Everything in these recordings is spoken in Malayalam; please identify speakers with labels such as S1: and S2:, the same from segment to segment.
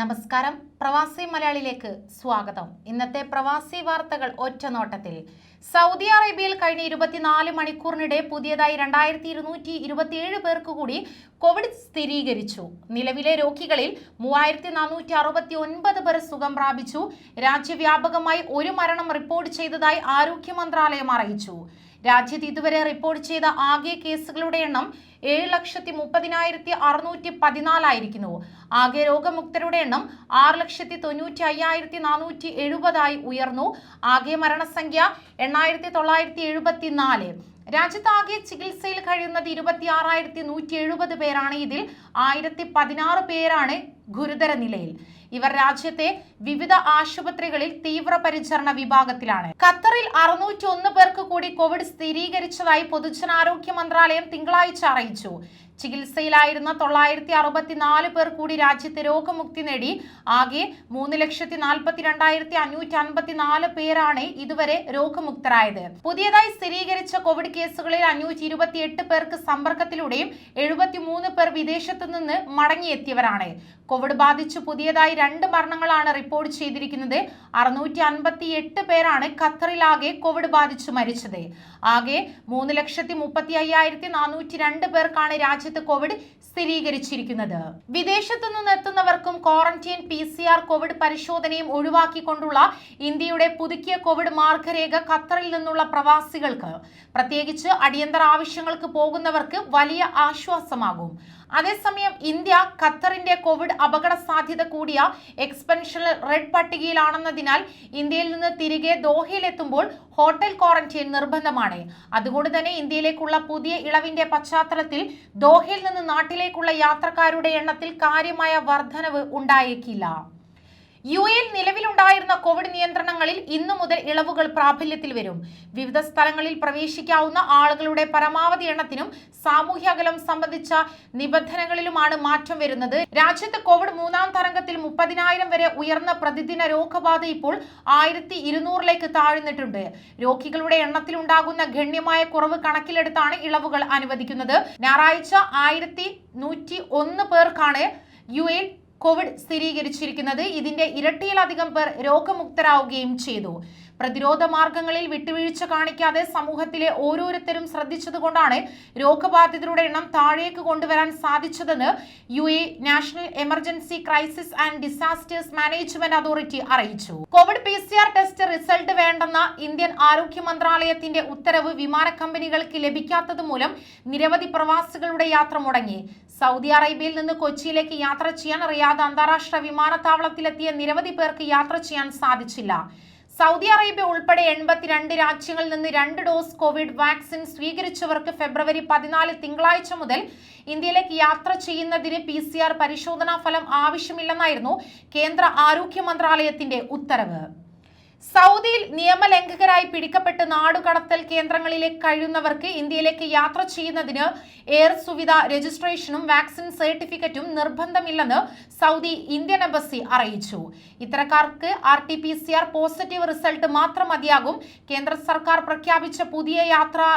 S1: നമസ്കാരം. പ്രവാസി മലയാളിയിലേക്ക് സ്വാഗതം. ഇന്നത്തെ പ്രവാസി വാർത്തകൾ ഒറ്റനോട്ടത്തിൽ. സൗദി അറേബ്യയിൽ കഴിഞ്ഞ ഇരുപത്തിനാല് മണിക്കൂറിനിടെ പുതിയതായി രണ്ടായിരത്തി ഇരുന്നൂറ്റി ഇരുപത്തിയേഴ് പേർക്ക് കൂടി കോവിഡ് സ്ഥിരീകരിച്ചു. നിലവിലെ രോഗികളിൽ മൂവായിരത്തി നാനൂറ്റി അറുപത്തി ഒൻപത് പേർ സുഖം പ്രാപിച്ചു. രാജ്യവ്യാപകമായി ഒരു മരണം റിപ്പോർട്ട് ചെയ്തതായി ആരോഗ്യ മന്ത്രാലയം അറിയിച്ചു. രാജ്യത്ത് ഇതുവരെ റിപ്പോർട്ട് ചെയ്ത ആകെ കേസുകളുടെ എണ്ണം ഏഴ് ലക്ഷത്തി മുപ്പതിനായിരത്തി അറുന്നൂറ്റി പതിനാലായിരിക്കുന്നു. ആകെ രോഗമുക്തരുടെ എണ്ണം ആറ് ലക്ഷത്തി തൊണ്ണൂറ്റി അയ്യായിരത്തി നാനൂറ്റി എഴുപതായി ഉയർന്നു. ആകെ മരണസംഖ്യ എണ്ണായിരത്തി തൊള്ളായിരത്തി എഴുപത്തി നാല് രാജ്യത്താകെ ചികിത്സയിൽ കഴിയുന്നത് ഇരുപത്തി ആറായിരത്തി നൂറ്റി എഴുപത് പേരാണ്. ഇതിൽ ആയിരത്തി പതിനാറ് പേരാണ് ഗുരുതര നിലയിൽ. ഇവർ രാജ്യത്തെ വിവിധ ആശുപത്രികളിൽ തീവ്രപരിചരണ വിഭാഗത്തിലാണ്. ഖത്തറിൽ അറുന്നൂറ്റി ഒന്ന് പേർക്ക് കൂടി കോവിഡ് സ്ഥിരീകരിച്ചതായി പൊതുജനാരോഗ്യ മന്ത്രാലയം തിങ്കളാഴ്ച അറിയിച്ചു. ചികിത്സയിലായിരുന്ന തൊള്ളായിരത്തി അറുപത്തിനാല് പേർ കൂടി രാജ്യത്ത് രോഗമുക്തി നേടി. ആകെ മൂന്ന് ലക്ഷത്തി നാൽപ്പത്തി രണ്ടായിരത്തി അഞ്ഞൂറ്റി അൻപത്തി നാല് പേരാണ് ഇതുവരെ രോഗമുക്തരായത്. പുതിയതായി സ്ഥിരീകരിച്ച കോവിഡ് കേസുകളിൽ അഞ്ഞൂറ്റി ഇരുപത്തി എട്ട് പേർക്ക് സമ്പർക്കത്തിലൂടെയും എഴുപത്തി മൂന്ന് പേർ വിദേശത്തു നിന്ന് മടങ്ങിയെത്തിയവരാണ്. കോവിഡ് ബാധിച്ച് പുതിയതായി രണ്ട് മരണങ്ങളാണ് റിപ്പോർട്ട് ചെയ്തിരിക്കുന്നത്. അറുന്നൂറ്റി അൻപത്തി എട്ട് പേരാണ് ഖത്തറിലാകെ കോവിഡ് ബാധിച്ച് മരിച്ചത്. ആകെ മൂന്ന് ലക്ഷത്തി മുപ്പത്തി അയ്യായിരത്തി നാനൂറ്റി രണ്ട് പേർക്കാണ് രാജ്യത്ത് കോവിഡ് സ്ഥിരീകരിച്ചിരിക്കുന്നത്. വിദേശത്തു നിന്ന് എത്തുന്നവർക്കും quarantine P C R covid പരിശോധനയും ഒഴിവാക്കിക്കൊണ്ടുള്ള ഇന്ത്യയുടെ പുതുക്കിയ കോവിഡ് മാർഗരേഖ ഖത്തറിൽ നിന്നുള്ള പ്രവാസികൾക്ക്. പ്രത്യേകിച്ച് അടിയന്തര ആവശ്യങ്ങൾക്ക് പോകുന്നവർക്ക് വലിയ ആശ്വാസമാകും. അതേസമയം ഇന്ത്യ ഖത്തറിന്റെ കോവിഡ് അപകട സാധ്യത കൂടിയ എക്സ്പെൻഷൻ റെഡ് പട്ടികയിലാണെന്നതിനാൽ ഇന്ത്യയിൽ നിന്ന് തിരികെ ദോഹയിലെത്തുമ്പോൾ ഹോട്ടൽ ക്വാറന്റൈൻ നിർബന്ധമാണ്. അതുകൊണ്ട് തന്നെ ഇന്ത്യയിലേക്കുള്ള പുതിയ ഇളവിന്റെ പശ്ചാത്തലത്തിൽ ദോഹയിൽ നിന്ന് നാട്ടിലേക്കുള്ള യാത്രക്കാരുടെ എണ്ണത്തിൽ കാര്യമായ വർധനവ് ഉണ്ടായേക്കില്ല. യു എയിൽ നിലവിലുണ്ടായിരുന്ന കോവിഡ് നിയന്ത്രണങ്ങളിൽ ഇന്നു മുതൽ ഇളവുകൾ പ്രാബല്യത്തിൽ വരും. വിവിധ സ്ഥലങ്ങളിൽ പ്രവേശിക്കാവുന്ന ആളുകളുടെ പരമാവധി എണ്ണത്തിനും സാമൂഹ്യ അകലം സംബന്ധിച്ച നിബന്ധനകളിലുമാണ് മാറ്റം വരുന്നത്. രാജ്യത്ത് കോവിഡ് മൂന്നാം തരംഗത്തിൽ മുപ്പതിനായിരം വരെ ഉയർന്ന പ്രതിദിന രോഗബാധ ഇപ്പോൾ ആയിരത്തി ഇരുന്നൂറിലേക്ക് താഴ്ന്നിട്ടുണ്ട്. രോഗികളുടെ എണ്ണത്തിൽ ഉണ്ടാകുന്ന ഗണ്യമായ കുറവ് കണക്കിലെടുത്താണ് ഇളവുകൾ അനുവദിക്കുന്നത്. ഞായറാഴ്ച ആയിരത്തി നൂറ്റി ഒന്ന് പേർക്കാണ് യു എയിൽ കോവിഡ് സ്ഥിരീകരിച്ചിരിക്കുന്നത് ഇതിന്റെ ഇരട്ടിയിലധികം പേർ രോഗമുക്തരാവുകയും ചെയ്തു. പ്രതിരോധ മാർഗങ്ങളിൽ വിട്ടുവീഴ്ച കാണിക്കാതെ സമൂഹത്തിലെ ഓരോരുത്തരും ശ്രദ്ധിച്ചതുകൊണ്ടാണ് രോഗബാധിതരുടെ എണ്ണം താഴേക്ക് കൊണ്ടുവരാൻ സാധിച്ചതെന്ന് U A national emergency crisis and disasters management authority അറിയിച്ചു. Covid P C R test result വേണ്ടെന്ന Indian ആരോഗ്യ മന്ത്രാലയത്തിന്റെ ഉത്തരവ് വിമാന കമ്പനികൾക്ക് ലഭിക്കാത്തത് മൂലം നിരവധി പ്രവാസികളുടെ യാത്ര മുടങ്ങി. സൗദി അറേബ്യയിൽ നിന്ന് കൊച്ചിയിലേക്ക് യാത്ര ചെയ്യാൻ റിയാദ് അന്താരാഷ്ട്ര വിമാനത്താവളത്തിലെത്തിയ നിരവധി പേർക്ക് യാത്ര ചെയ്യാൻ സാധിച്ചില്ല. സൗദി അറേബ്യ ഉൾപ്പെടെ എൺപത്തിരണ്ട് രാജ്യങ്ങളിൽ നിന്ന് രണ്ട് ഡോസ് കോവിഡ് വാക്സിൻ സ്വീകരിച്ചവർക്ക് ഫെബ്രുവരി പതിനാല് തിങ്കളാഴ്ച മുതൽ ഇന്ത്യയിലേക്ക് യാത്ര ചെയ്യുന്നതിന് പി സി ആർ പരിശോധനാ ഫലം ആവശ്യമില്ലെന്നായിരുന്നു കേന്ദ്ര ആരോഗ്യ മന്ത്രാലയത്തിന്റെ ഉത്തരവ്. സൗദിയിൽ നിയമലംഘകരായി പിടിക്കപ്പെട്ട് നാടുകടത്തൽ കേന്ദ്രങ്ങളിലേക്ക് കഴിയുന്നവർക്ക് ഇന്ത്യയിലേക്ക് യാത്ര ചെയ്യുന്നതിന് എയർ സുവിധ രജിസ്ട്രേഷനും വാക്സിൻ സർട്ടിഫിക്കറ്റും നിർബന്ധമില്ലെന്ന് സൗദി ഇന്ത്യൻ എംബസി അറിയിച്ചു. ഇത്തരക്കാർക്ക് R T P C R positive result മാത്രം മതിയാകും. കേന്ദ്ര സർക്കാർ പ്രഖ്യാപിച്ച പുതിയ യാത്രാ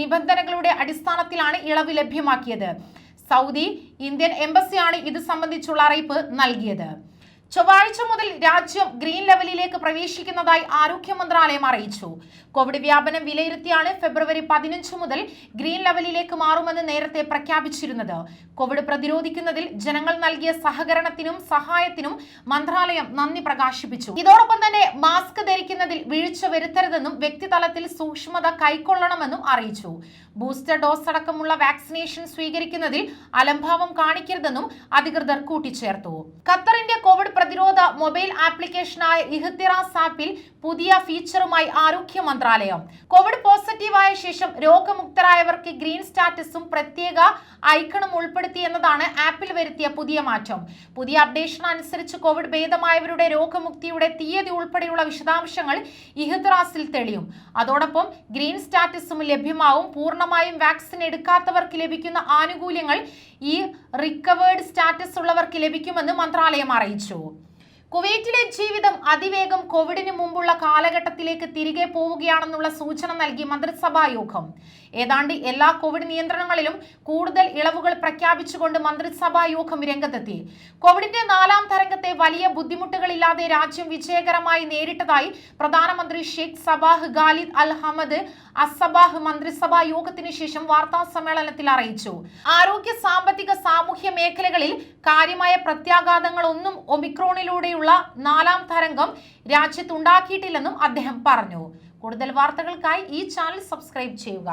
S1: നിബന്ധനകളുടെ അടിസ്ഥാനത്തിലാണ് ഇളവ് ലഭ്യമാക്കിയത്. സൗദി ഇന്ത്യൻ എംബസിയാണ് ഇത് സംബന്ധിച്ചുള്ള അറിയിപ്പ് നൽകിയത്. ചൊവ്വാഴ്ച മുതൽ രാജ്യം ഗ്രീൻ ലെവലിലേക്ക് പ്രവേശിക്കുന്നതായി ആരോഗ്യ മന്ത്രാലയം അറിയിച്ചു. കോവിഡ് വ്യാപനം വിലയിരുത്തിയാണ് ഫെബ്രുവരി പതിനഞ്ച് മുതൽ ഗ്രീൻ ലെവലിലേക്ക് മാറുമെന്ന് നേരത്തെ പ്രഖ്യാപിച്ചിരുന്നത്. കോവിഡ് പ്രതിരോധിക്കുന്നതിൽ ജനങ്ങൾ നൽകിയ സഹകരണത്തിനും സഹായത്തിനും മന്ത്രാലയം നന്ദി പ്രകാശിപ്പിച്ചു. ഇതോടൊപ്പം തന്നെ മാസ്ക് ധരിക്കുന്നതിൽ വീഴ്ച വരുത്തരുതെന്നും വ്യക്തിതലത്തിൽ സൂക്ഷ്മത കൈക്കൊള്ളണമെന്നും അറിയിച്ചു. ബൂസ്റ്റർ ഡോസ് അടക്കമുള്ള വാക്സിനേഷൻ സ്വീകരിക്കുന്നതിൽ അലംഭാവം കാണിക്കരുതെന്നും അധികൃതർ കൂട്ടിച്ചേർത്തു. ഖത്തറിന്റെ കോവിഡ് മൊബൈൽ ആപ്ലിക്കേഷനായ ഇഹ്തിറാസ് ആപ്പിൽ പുതിയ ഫീച്ചറുമായി ആരോഗ്യ മന്ത്രാലയം. കോവിഡ് പോസിറ്റീവായ ശേഷം രോഗമുക്തരായവർക്ക് ഗ്രീൻ സ്റ്റാറ്റസും പ്രത്യേക ഐക്കണും ഉൾപ്പെടുത്തി എന്നതാണ് ആപ്പിൽ വരുത്തിയ പുതിയ മാറ്റം. പുതിയ അപ്ഡേഷൻ അനുസരിച്ച് കോവിഡ് ഭേദമായവരുടെ രോഗമുക്തിയുടെ തീയതി ഉൾപ്പെടെയുള്ള വിശദാംശങ്ങൾ ഇഹ്തിറാസിൽ തെളിയും. അതോടൊപ്പം ഗ്രീൻ സ്റ്റാറ്റസും ലഭ്യമാവും. പൂർണമായും വാക്സിൻ എടുക്കാത്തവർക്ക് ലഭിക്കുന്ന ആനുകൂല്യങ്ങൾ ഈ റിക്കവേർഡ് സ്റ്റാറ്റസ് ഉള്ളവർക്ക് ലഭിക്കുമെന്ന് മന്ത്രാലയം അറിയിച്ചു. കുവൈറ്റിലെ ജീവിതം അതിവേഗം കോവിഡിന് മുമ്പുള്ള കാലഘട്ടത്തിലേക്ക് തിരികെ പോവുകയാണെന്നുള്ള സൂചന നൽകി മന്ത്രിസഭാ യോഗം. ഏതാണ്ട് എല്ലാ കോവിഡ് നിയന്ത്രണങ്ങളിലും കൂടുതൽ ഇളവുകൾ പ്രഖ്യാപിച്ചുകൊണ്ട് മന്ത്രിസഭാ യോഗം രംഗത്തെത്തി. കോവിഡിന്റെ നാലാം തരംഗത്തെ വലിയ ബുദ്ധിമുട്ടുകളില്ലാതെ രാജ്യം വിജയകരമായി നേരിട്ടതായി പ്രധാനമന്ത്രി Sheikh Sabah Khalid Al Hamad Al Sabah മന്ത്രിസഭാ യോഗത്തിന് ശേഷം വാർത്താ സമ്മേളനത്തിൽ അറിയിച്ചു. ആരോഗ്യ സാമ്പത്തിക സാമൂഹ്യ മേഖലകളിൽ കാര്യമായ പ്രത്യാഘാതങ്ങളൊന്നും ഒമിക്രോണിലൂടെയുള്ള നാലാം തരംഗം രാജ്യത്തുണ്ടാക്കിയിട്ടില്ലെന്നും അദ്ദേഹം പറഞ്ഞു. കൂടുതൽ വാർത്തകൾക്കായി ഈ ചാനൽ സബ്സ്ക്രൈബ് ചെയ്യുക.